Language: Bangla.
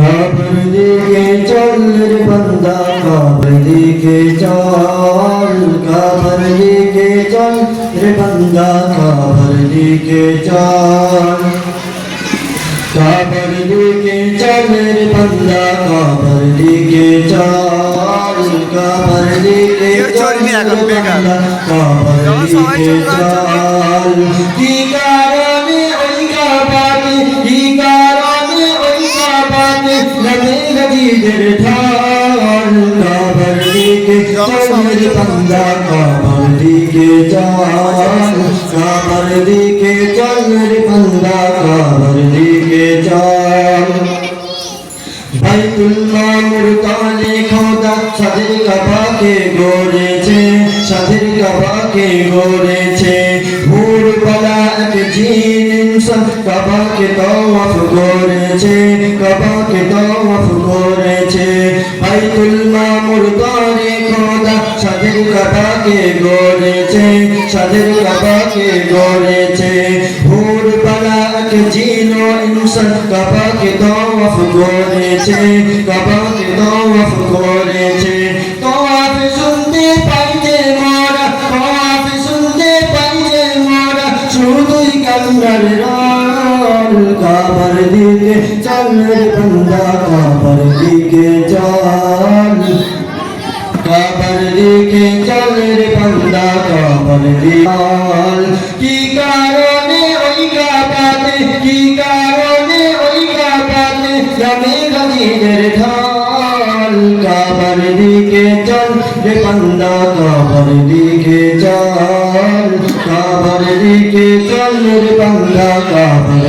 কাবার দিকে চল রে বান্দা কাবার দিকে চল কাবার দিকে চল রে বান্দা কাবার দিকে চল কাবার দিকে চল রে বান্দা কাবার দিকে চল কাবার দিকে চল রে বান্দা কাবার দিকে চল কি কারণে নবীদের ঢাল কাবার দিকে চল রে বান্দা কাবার দিকে চল কাবার দিকে চল রে বান্দা কাবার দিকে চল বাইতুল মামুর খোদা সাদের কাবাকে গড়েছে সাদের কাবাকে গড়েছে ভোর পালা এক জিন ইনসান কাবাকে তওয়াফ করেছে কাবাকে তওয়াফ করেছে। বাইতুল মামুর তালে খোদা সাদের কাবাকে গড়েছে সাদের কাবাকে গড়েছে ভোর পালা এক জিন ইনসান কাবাকে তওয়াফ করেছে কাবাকে তওয়াফ করেছে। তওয়াফ শুনতে পাইতে কাবার দিকে চল রে বান্দা কাবার দিকে চল কাবার দিকে চল রে বান্দা কাবার দিয়াল কি কারণে ওই কাবাতে, কি কারণে ওই কাবাতে জামে গাজিদের ঢাল? কাবার দিকে চল রে বান্দা কাবার দিকে চল কাবার দিকে চল রে বান্দা কাবার